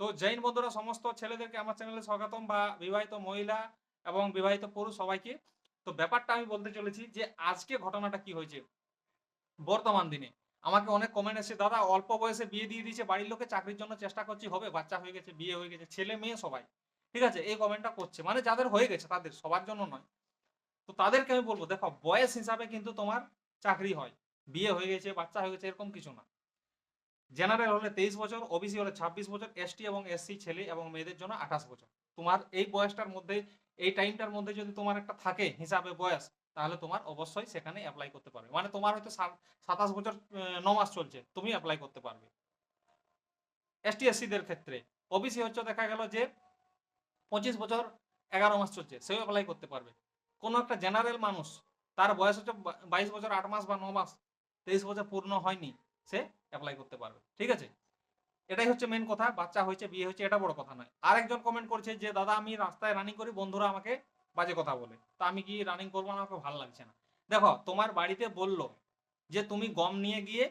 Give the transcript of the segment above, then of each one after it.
তো জৈন বন্ধুরা, সমস্ত ছেলেদেরকে আমার চ্যানেলে স্বাগতম বা বিবাহিত মহিলা এবং বিবাহিত পুরুষ সবাইকে। তো ব্যাপারটা আমি বলতে চলেছি যে আজকে ঘটনাটা কি হয়েছে বর্তমান দিনে। আমাকে অনেক কমেন্ট এসেছে, দাদা, অল্প বয়সে বিয়ে দিয়ে দিয়েছে, বাড়ির লোকে চাকরির জন্য চেষ্টা করছি, হবে? বাচ্চা হয়ে গেছে, বিয়ে হয়ে গেছে, ছেলে মেয়ে সবাই। ঠিক আছে, এই কমেন্টটা করছে। মানে যাদের হয়ে গেছে, তাদের, সবার জন্য নয়। তো তাদেরকে আমি বলব, দেখো, বয়স হিসাবে কিন্তু তোমার চাকরি হয়। বিয়ে হয়ে গেছে, বাচ্চা হয়ে গেছে, এরকম কিছু না। জেনারেল হলে তেইশ বছর ওবিসি হলে ছাব্বিশ বছর এসটি এবং এসসি ছেলে এবং মেয়েদের জন্য আঠাশ বছর। তোমার এই বয়সটার মধ্যে, এই টাইমটার মধ্যে যদি তোমার একটা থাকে হিসাবে বয়স, তাহলে তোমার অবশ্যই সেখানে অ্যাপ্লাই করতে পারবে। মানে তোমার হয়তো সাতাশ বছর ন মাস চলছে, তুমি অ্যাপ্লাই করতে পারবে। এসটি এসসিদের ক্ষেত্রে ওবিসি হচ্ছে দেখা গেল যে পঁচিশ বছর, এগারো মাস চলছে, সেও অ্যাপ্লাই করতে পারবে। কোনো একটা জেনারেল মানুষ, তার বয়স হচ্ছে বাইশ বছর, আট মাস বা ন মাস, তেইশ বছর পূর্ণ হয়নি সে অ্যাপ্লাই করতে পারবে, ঠিক আছে? এটাই হচ্ছে মেন কথা, বাচ্চা হয়েছে, বিয়ে হয়েছে, এটা বড় কথা নয়। আরেকজন কমেন্ট করছে যে, দাদা, আমি রাস্তায় রানিং করি, বন্ধুরা আমাকে বাজে কথা বলে। তা আমি কি রানিং করব আমাকে ভালো লাগছে না। দেখো, তোমার বাড়িতে বলল যে, তুমি গম নিয়ে গিয়ে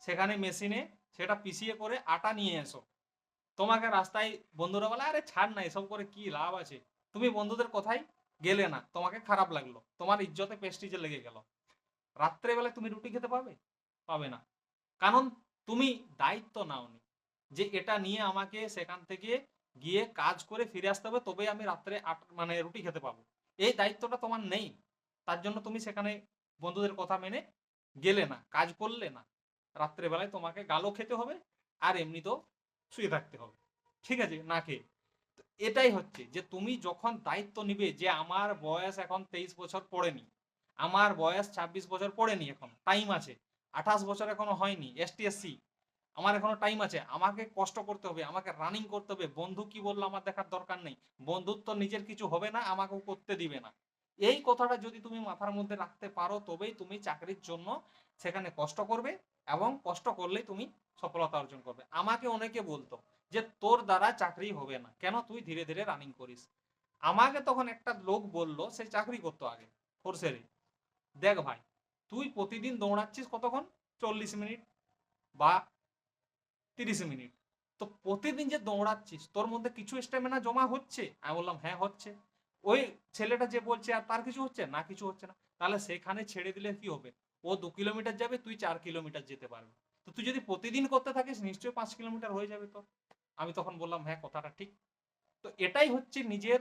সেখানে মেশিনে সেটা পিষিয়ে করে আটা নিয়ে এসো। তোমাকে রাস্তায় বন্ধুরা বলে, আরে ছাড় না, এসব করে কি লাভ আছে? তুমি বন্ধুদের কথাই গেলে না, তোমাকে খারাপ লাগল। তোমার ইজ্জতে পেস্টিজে লেগে গেল। রাত্রেবেলায় তুমি রুটি খেতে পাবে? পাবে না। কারণ তুমি দায়িত্ব নাওনি যে এটা নিয়ে আমাকে সেখান থেকে গিয়ে কাজ করে ফিরে আসতে হবে তবে আমি রাত্রে আট- মানে রুটি খেতে পাবো। এই দায়িত্বটা তোমার নেই। তার জন্য তুমি সেখানে বন্ধুদের কথা মেনে গেলে না, কাজ করলে না, রাত্রেবেলায় তোমাকে গালও খেতে হবে আর এমনিতেও শুয়ে থাকতে হবে। ঠিক আছে? না খেয়ে। এটাই হচ্ছে যে তুমি যখন দায়িত্ব নিবে যে আমার বয়স এখন তেইশ বছর পড়েনি, আমার বয়স ছাব্বিশ বছর পড়েনি এখন টাইম আছে। আঠাশ বছর এখনও হয়নি এসটি এসসি আমার এখনও টাইম আছে, আমাকে কষ্ট করতে হবে, আমাকে রানিং করতে হবে। বন্ধু কি বলল আমার দেখার দরকার নেই। বন্ধুত্ব নিজের কিছু হবে না, আমাকেও করতে দিবে না। এই কথাটা যদি তুমি মাথার মধ্যে রাখতে পারো, তবেই তুমি চাকরির জন্য সেখানে কষ্ট করবে এবং কষ্ট করলেই তুমি সফলতা অর্জন করবে। আমাকে অনেকে বলতো যে, তোর দ্বারা চাকরি হবে না। কেন তুই ধীরে ধীরে রানিং করিস? আমাকে তখন একটা লোক বলল, সে চাকরি করতো আগে ফোর্সেরে দেখ ভাই তুই প্রতিদিন দৌড়াচ্ছিস কতক্ষণ? চল্লিশ মিনিট বা তিরিশ মিনিট। তো প্রতিদিন যে দৌড়াচ্ছিস, তোর মধ্যে কিছু স্ট্যামিনা জমা হচ্ছে? আমি বললাম হ্যাঁ হচ্ছে। ওই ছেলেটা যে বলছে, আর তার কিছু হচ্ছে? না, কিছু হচ্ছে না। তাহলে সেখানে ছেড়ে দিলে কি হবে? ও দু কিলোমিটার যাবে, তুই চার কিলোমিটার যেতে পারবি। তো তুই যদি প্রতিদিন করতে থাকিস, নিশ্চয়ই পাঁচ কিলোমিটার হয়ে যাবে তো আমি তখন বললাম হ্যাঁ কথাটা ঠিক। তো এটাই হচ্ছে নিজের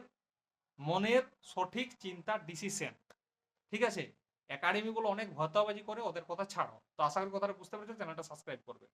মনের সঠিক চিন্তার ডিসিশন ঠিক আছে? একাডেমিগুলো অনেক ভতাবাজি করে, ওদের কথা ছাড়ো। তো আশা করি কথাটা বুঝতে পেরেছ চ্যানেলটা সাবস্ক্রাইব করবে